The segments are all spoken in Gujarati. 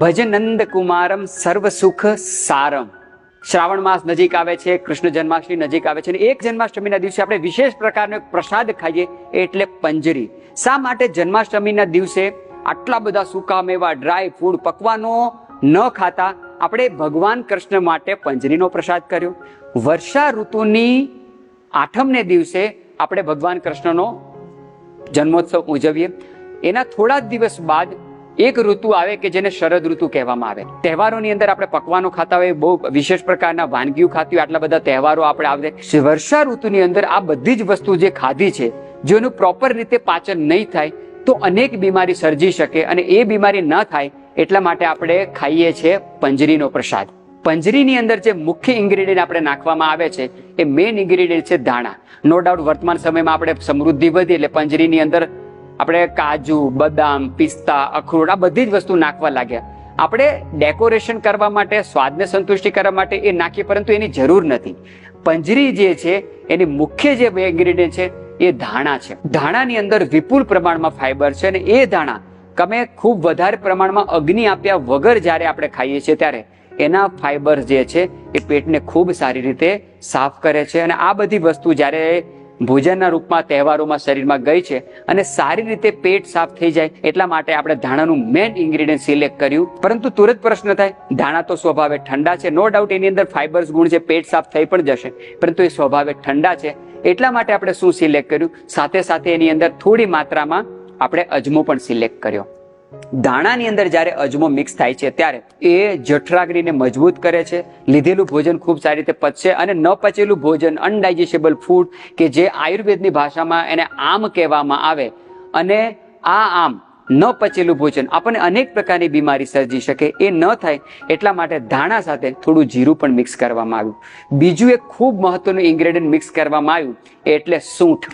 ભજનંદ કુમારમ સર્વ સુખ સારમ. શ્રાવણ માસ નજીક આવે છે, કૃષ્ણ જન્માષ્ટમી નજીક આવે છે અને એક જન્માષ્ટમીના દિવસે આપણે વિશેષ પ્રકારનો એક પ્રસાદ ખાઈએ એટલે પંજરી. શા માટે જન્માષ્ટમીના દિવસે આટલા બધા સૂકા મેવા ડ્રાય ફૂડ પકવાનો ન ખાતા? આપણે ભગવાન કૃષ્ણ માટે પંજરીનો પ્રસાદ કર્યો. વર્ષા ઋતુની આઠમને દિવસે આપણે ભગવાન કૃષ્ણનો જન્મોત્સવ ઉજવીએ. એના થોડા જ દિવસ બાદ એક ઋતુ આવે કે જેને શરદ ઋતુ કહેવામાં આવે. તહેવારોની અંદર આપણે પકવાનો ખાતા હોય, બહુ વિશેષ પ્રકારના વાનગીઓ ખાતી હોય, આટલા બધા તહેવારો આપણે આવે. વર્ષા ઋતુની અંદર આ બધી જ વસ્તુ જે ખાધી છે, જેનું પ્રોપર રીતે પાચન નહીં થાય, તો અનેક બીમારી સર્જી શકે અને એ બીમારી ન થાય, એટલા માટે આપણે ખાઈએ છીએ પંજરીનો પ્રસાદ. પંજરીની અંદર જે મુખ્ય ઇન્ગ્રેડિયન્ટ આપણે નાખવામાં આવે છે, એ મેઇન ઇન્ગ્રેડિયન્ટ છે ધાણા. નો ડાઉટ વર્તમાન સમયમાં આપણે સમૃદ્ધિ વધી એટલે પંજરીની અંદર આપણે કાજુ, બદામ, પિસ્તા, અખરોટ, આ બધી જ વસ્તુ નાખવા લાગ્યા. આપણે ડેકોરેશન કરવા માટે, સ્વાદને સંતુષ્ટિ કરવા માટે એ નાખીએ, પરંતુ એની જરૂર નથી. પંજરી જે છે, એની મુખ્ય જે ઇન્ગ્રેડિયન્ટ છે, એ ધાણા છે. ધાણાની અંદર વિપુલ પ્રમાણમાં ફાઈબર છે અને એ ધાણા તમે ખૂબ વધારે પ્રમાણમાં અગ્નિ આપ્યા વગર જ્યારે આપણે ખાઈએ છીએ ત્યારે, એના ફાઈબર જે છે, એ પેટને ખૂબ સારી રીતે સાફ કરે છે અને આ બધી વસ્તુ જ્યારે ભોજનના રૂપમાં, તહેવારોમાં શરીરમાં ગઈ છે અને સારી રીતે પેટ સાફ થઈ જાય એટલા માટે આપણે ધાણાનું મેઇન ઇન્ગ્રીડિયન્ટ સિલેક્ટ કર્યું. પરંતુ તુરંત પ્રશ્ન થાય, ધાણા તો સ્વભાવે ઠંડા છે. નો ડાઉટ એની અંદર ફાઇબર્સ ગુણ છે, પેટ સાફ થઈ પણ જશે. પરંતુ એ સ્વભાવે ઠંડા છે, એટલા માટે આપણે શું સિલેક્ટ કર્યું? સાથે સાથે એની અંદર થોડી માત્રામાં આપણે અજમો પણ સિલેક્ટ કર્યો. દાણાની અંદર જ્યારે અજમો મિક્સ થાય છે, ત્યારે એ જઠરાગ્નિને મજબૂત કરે છે. લીધેલું ભોજન ખૂબ સારી રીતે પચશે અને ન પચેલું ભોજન અનડાઇજેશેબલ ફૂડ કે જે આયુર્વેદની ભાષામાં એને આમ કહેવામાં આવે, અને આ આમ ન પચેલું ભોજન આપણને અનેક પ્રકારની બીમારી સર્જી શકે. એ ન થાય એટલા માટે ધાણા સાથે થોડું જીરું પણ મિક્સ કરવામાં આવ્યું. બીજું એક ખૂબ મહત્વનું ઇન્ગ્રેડિયન્ટ મિક્સ કરવામાં આવ્યું, એટલે સૂંઠ.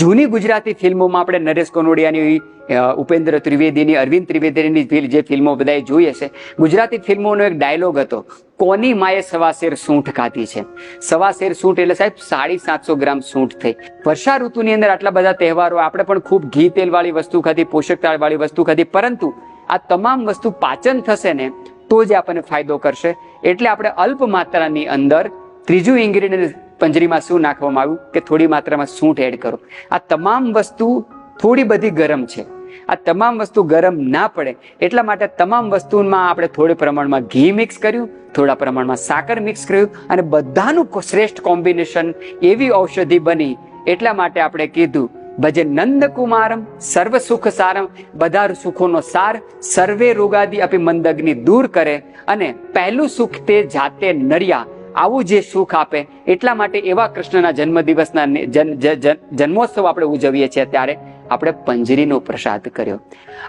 જૂની ગુજરાતી ફિલ્મોમાં આપણે નરેશ કનોડિયાની ઉપેન્દ્ર ત્રિવેદીની, અરવિંદ ત્રિવેદીની જે ફિલ્મો બધાએ જોઈ હશે. ગુજરાતી ફિલ્મોનો એક ડાયલોગ હતો, કોની માએ સવા શેર સૂંઠ ખાધી છે? સવા શેર સૂંઠ એટલે સાહેબ સાડી સાતસો ગ્રામ સૂંઠ થઈ. વર્ષા ઋતુની અંદર આટલા બધા તહેવારો, આપણે પણ ખૂબ ઘી તેલવાળી વસ્તુ ખાધી, પોષક તાળવાળી વસ્તુ ખાધી, પરંતુ આ તમામ વસ્તુ પાચન થશે ને, તો જ આપણને ફાયદો કરશે. એટલે આપણે અલ્પ માત્રાની અંદર ત્રીજું ઇન્ગ્રીડિયન્ટ પંજરીમાં શું નાખવામાં આવ્યું? કે થોડી માત્રામાં સૂંઠ એડ કરો. આ તમામ વસ્તુ થોડી બધી ગરમ છે. આ તમામ વસ્તુ ગરમ ના પડે, એટલા માટે તમામ વસ્તુમાં આપણે થોડે પ્રમાણમાં ઘી મિક્સ કર્યું, થોડા પ્રમાણમાં સાકર મિક્સ કર્યું અને બધાનું શ્રેષ્ઠ કોમ્બિનેશન એવી ઔષધિ બની, એટલા માટે આપણે કીધું ભજે નંદકુમારમ, સર્વ સુખ સારમ બધા સુખોનો સાર, સર્વે રોગાદી અપી મંદગ્નિ દૂર કરે અને પહેલું સુખ તે જાતે નડિયા આવું જે સુખ આપે, એટલા માટે એવા કૃષ્ણના જન્મદિવસના જન્મોત્સવ આપણે ઉજવીએ છીએ ત્યારે આપણે પંજરીનો પ્રસાદ કર્યો.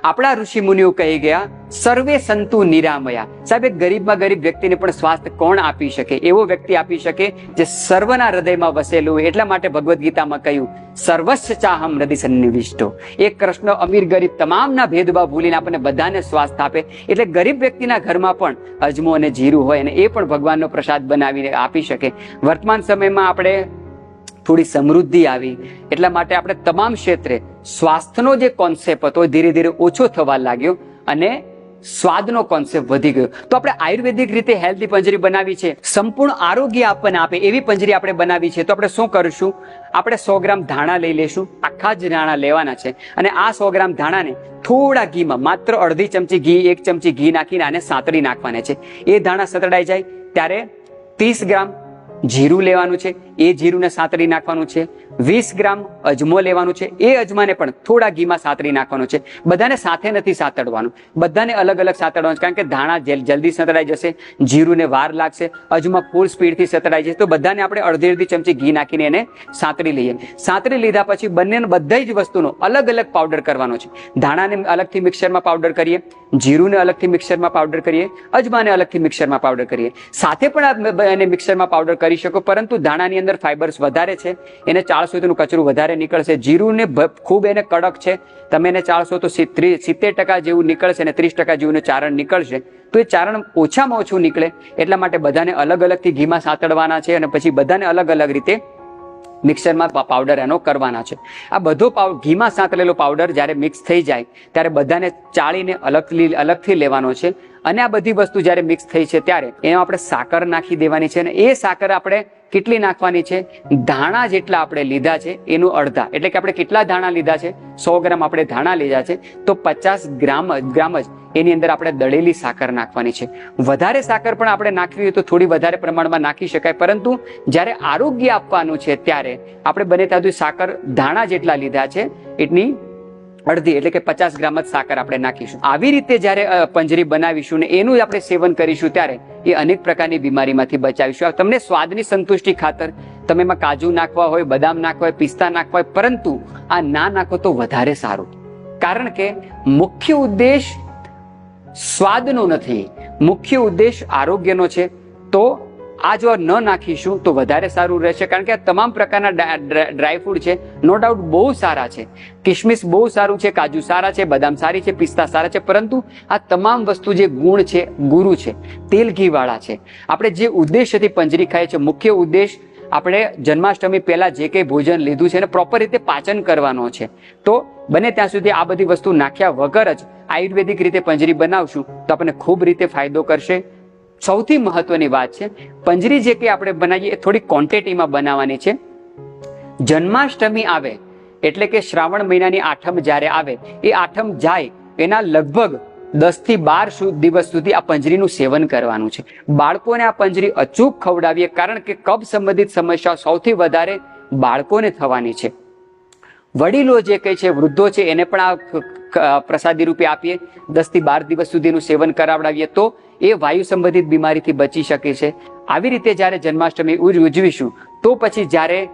આપણા ઋષિ મુનિઓ કહી ગયા, સર્વે સંતુ નિરામયા. સાહેબ, એક ગરીબમાં ગરીબ વ્યક્તિને પણ સ્વાસ્થ્ય કોણ આપી શકે? એવો વ્યક્તિ આપી શકે જે સર્વના હૃદયમાં વસેલું હોય. એટલા માટે ભગવદ્ ગીતામાં કહ્યું સર્વસ્વ ચાહમ હૃદય સન્નિવિષ્ટો એક કૃષ્ણ અમીર ગરીબ તમામના ભેદભાવ ભૂલીને આપણને બધાને સ્વાસ્થ્ય આપે. એટલે ગરીબ વ્યક્તિના ઘરમાં પણ અજમો અને જીરું હોય અને એ પણ ભગવાનનો પ્રસાદ બનાવીને આપી શકે. વર્તમાન સમયમાં આપણે થોડી સમૃદ્ધિ આવી. એટલા માટે આપણે તમામ ક્ષેત્રે સ્વાસ્થ્યનો જે કોન્સેપ્ટ હતો ધીરે ધીરે ઓછો થવા લાગ્યો અને સ્વાદનો કોન્સેપ્ટ વધી ગયો. તો આપણે આયુર્વેદિક રીતે હેલ્ધી પંજરી બનાવી છે. સંપૂર્ણ આરોગ્ય આપણને આપે એવી પંજરી આપણે બનાવી છે. તો આપણે શું કરીશું? આપણે સો ગ્રામ ધાણા લઈ લેશું આખા જ ધાણા લેવાના છે. અને આ સો ગ્રામ ધાણાને થોડા ઘીમાં, માત્ર અડધી ચમચી ઘી, એક ચમચી ઘી નાખીને આને સાંતળી નાખવાના છે. એ ધાણા સતડાઈ જાય ત્યારે ત્રીસ ગ્રામ જીરું લેવાનું છે, એ જીરુંને સાતરી નાખવાનું છે, વીસ ગ્રામ અજમો લેવાનું છે, એ અજમાને પણ થોડા ઘીમાં સાતરી નાખવાનું છે. બધાને સાથે નથી સાતડવાનું. બધાને અલગ અલગ સાતડવાનું છે, કારણ કે ધાણા જલ- જલ્દી સતડાઈ જશે, જીરુંને વાર લાગશે, અજમા ફૂલ સ્પીડથી સતડાઈ જશે, તો બધાને આપણે અડધી અડધી ચમચી ઘી નાખીને એને સાતળી લઈએ. સાતરી લીધા પછી બંને બધા જ વસ્તુનો અલગ અલગ પાવડર કરવાનો છે. ધાણાને અલગથી મિક્સરમાં પાવડર કરીએ, જીરુંને અલગથી મિક્સરમાં પાવડર કરીએ, અજમાને અલગથી મિક્સરમાં પાવડર કરીએ. સાથે પણ એને મિક્સરમાં પાવડર કરી શકો, પરંતુ ધાણાની અંદર ફાઈબર્સ વધારે છે, એને ચાળશો તો કચરું વધારે નીકળશે. જીરુંને ખૂબ એને કડક છે. તમે એને ચાળશો તો સિત્તેર ટકા જેવું નીકળશે અને ત્રીસ ટકા જેવું ચારણ નીકળશે, તો એ ચારણ ઓછામાં ઓછું નીકળે. એટલા માટે બધાને અલગ અલગથી ઘીમાં સાતડવાના છે અને પછી બધાને અલગ અલગ રીતે મિક્સરમાં પાવડર એનો કરવાના છે. આ બધો પાવ ઘીમાં સાંતળેલો પાવડર જ્યારે મિક્સ થઈ જાય, ત્યારે બધાને ચાળીને અલગથી અલગથી લેવાનો છે. અને આ બધી વસ્તુ જ્યારે મિક્સ થઈ છે ત્યારે એમાં આપણે સાકર નાખી દેવાની છે અને એ સાકર આપણે કેટલી નાખવાની છે? ધાણા જેટલા આપણે લીધા છે, એનું અડધા. એટલે કે આપણે કેટલા ધાણા લીધા છે? સો ગ્રામ આપણે ધાણા લીધા છે. તો પચાસ ગ્રામ ગ્રામ જ. એની અંદર આપણે દળેલી સાકર નાખવાની છે. વધારે સાકર પણ આપણે નાખવી હોય તો થોડી વધારે પ્રમાણમાં નાખી શકાય, પરંતુ જ્યારે આરોગ્ય આપવાનું છે ત્યારે આપણે બને ત્યાં સાકર ધાણા જેટલા લીધા છે, એટલી અડધી એટલે કે પચાસ ગ્રામ જ સાકર આપણે નાખીશું. આવી રીતે જ્યારે પંજરી બનાવીશું ને એનું જ આપણે સેવન કરીશું ત્યારે એ અનેક પ્રકારની બીમારીમાંથી બચાવીશું. તમને સ્વાદની સંતુષ્ટિ ખાતર, તમે એમાં કાજુ નાખવા હોય, બદામ નાખવા હોય, પિસ્તા નાખવા હોય, પરંતુ આ ના નાખો તો વધારે સારું. કારણ કે મુખ્ય ઉદ્દેશ સ્વાદનો નથી. મુખ્ય ઉદ્દેશ આરોગ્યનો છે. તો આ જો ન નાખીશું તો વધારે સારું રહેશે. કારણ કે આ તમામ પ્રકારના ડ્રાય ફ્રૂટ છે. નો ડાઉટ બહુ સારા છે. કિશમિશ બહુ સારું છે, કાજુ સારા છે, બદામ સારી છે, પિસ્તા સારા છે. પરંતુ આ તમામ વસ્તુ જે ગુણ છે, ગુરુ છે, તેલ ઘીવાળા છે. આપણે જે ઉદ્દેશ્યથી પંજરી ખાઈએ છીએ, મુખ્ય ઉદ્દેશ આપણે જન્માષ્ટમી પહેલાં જે કંઈ ભોજન લીધું છે એને પ્રોપર રીતે પાચન કરવાનો છે. તો બને ત્યાં સુધી આ બધી વસ્તુ નાખ્યા વગર જ આયુર્વેદિક રીતે પંજરી બનાવશું તો આપણને ખૂબ રીતે ફાયદો કરશે. સૌથી મહત્વની વાત છે, પંજરી જે કે આપણે બનાવીએ થોડી ક્વોન્ટિટીમાં બનાવવાની છે. જન્માષ્ટમી આવે, એટલે કે શ્રાવણ મહિનાની આઠમ જ્યારે આવે, એ આઠમ જાય, એના લગભગ દસથી બાર દિવસ સુધી આ પંજરીનું સેવન કરવાનું છે. બાળકોને આ પંજરી અચૂક ખવડાવીએ કારણ કે કફ સંબંધિત સમસ્યાઓ સૌથી વધારે બાળકોને થવાની છે. વડીલો જે કહે છે, વૃદ્ધો છે, એને પણ આ પ્રસાદી રૂપે આપીએ. દસથી બાર દિવસ સુધીનું સેવન કરાવડાવીએ તો એ વાયુ સંબંધિત બીમારીથી બચી શકે છે. આવી રીતે જ્યારે જન્માષ્ટમી ઉજ- ઉજવીશું, તો પછી જ્યારે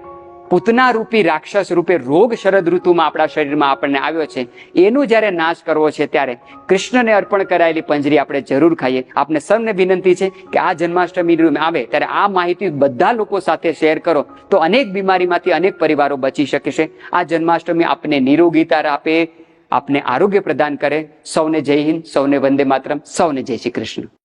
પૂતના રૂપી રાક્ષસ રૂપે રોગ શરદ ઋતુમાં આપણા શરીરમાં આપણને આવ્યો છે. એનું જ્યારે નાશ કરવો છે ત્યારે કૃષ્ણને અર્પણ કરાયેલી પંજરી આપણે જરૂર ખાઈએ. આપને સૌને વિનંતી છે કે આ જન્માષ્ટમી આવે ત્યારે આ માહિતી બધા લોકો સાથે શેર કરો તો અનેક બીમારીમાંથી અનેક પરિવારો બચી શકે છે. આ જન્માષ્ટમી આપને નિરોગીતા આપે, આપને આરોગ્ય પ્રદાન કરે. સૌને જય હિન્દ, સૌને વંદે માતરમ, સૌને જય શ્રી કૃષ્ણ.